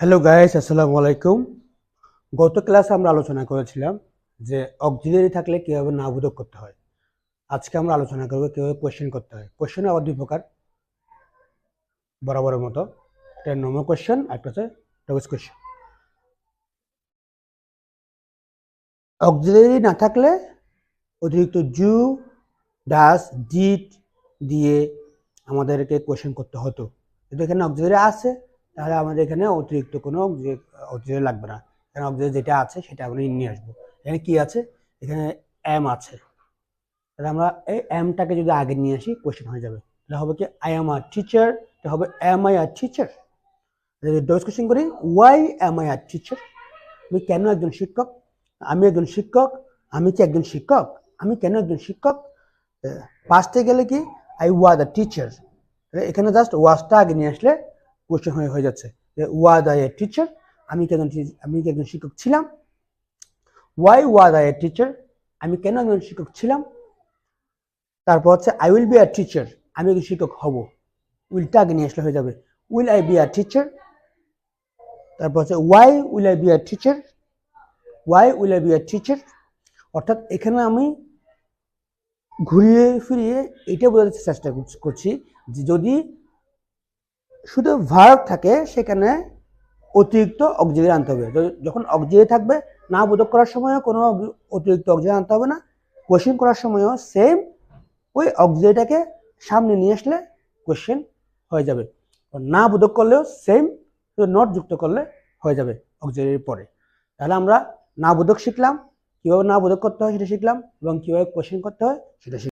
Hello guys আসসালামু আলাইকুম। গত ক্লাসে আমরা আলোচনা করেছিলাম যে অক্সিলারি থাকলে কীভাবে নাবোধক করতে হয়। আজকে আমরা আলোচনা করব কীভাবে কোয়েশ্চেন করতে হয়। কোয়েশ্চেন আবার দুই প্রকার, বরাবরের মতো। একটা নর্মাল কোয়েশ্চেন আর একটা হচ্ছে টপিস কোয়েশ্চেন অক্সিলারি না থাকলে অতিরিক্ত জু, ডাস ডিট দিয়ে আমাদেরকে কোয়েশ্চেন করতে হতো। কিন্তু এখানে অক্সিলারি আছে তাহলে আমাদের এখানে অতিরিক্ত কোনো অক্সিলারি লাগবে না। এখানে অক্সিলারি যেটা আছে সেটা আমরা নিয়ে আসব। এখানে কি আছে? এখানে এম আছে। তাহলে আমরা এই এমটাকে যদি আগে নিয়ে আসি কোয়েশ্চেন হয়ে যাবে। তাহলে হবে কি আই এম আর টিচার এটা হবে এম আই আর টিচার যদি ডবল কোয়েশ্চেন করি why am I a teacher আমি কেন একজন শিক্ষক? আমি একজন শিক্ষক, আমি কি একজন শিক্ষক? আমি কেন একজন শিক্ষক? পাঁচতে গেলে কি আই ওয়া দ্য টিচার এখানে জাস্ট ওয়াজটা আগে নিয়ে আসলে কোয়েশ্চেন হয়ে হয়ে যাচ্ছে যে ওয়াদ আই এ টিচার আমি কেন আমি একজন শিক্ষক ছিলাম? Why was I a teacher আমি কেন একজন শিক্ষক ছিলাম? তারপর হচ্ছে I will be a teacher আমি একজন শিক্ষক হব। উইলটা আগে নিয়ে আসলে হয়ে যাবে। Will I be a teacher তারপর হচ্ছে why will I be a teacher why will I be a teacher অর্থাৎ এখানে আমি ঘুরিয়ে ফিরিয়ে এটা বোঝাতে চেষ্টা করছি যে যদি শুধু ভার্ব থাকে, সেখানে অতিরিক্ত অক্সিজেন আনতে হবে। যখন অক্সিজেন থাকবে, না বোধক করার সময়ও কোনো অতিরিক্ত অক্সিজেন আনতে হবে না। কোয়েশ্চেন করার সময়ও সেম ওই অক্সিজেনটাকে সামনে নিয়ে আসলে কোয়েশ্চেন হয়ে যাবে। না বোধক করলেও সেম নট যুক্ত করলে হয়ে যাবে অক্সিজেনের পরে। তাহলে আমরা না বোধক শিখলাম। কীভাবে না বোধক করতে হয় সেটা শিখলাম এবং কীভাবে কোয়েশ্চেন করতে হয় সেটা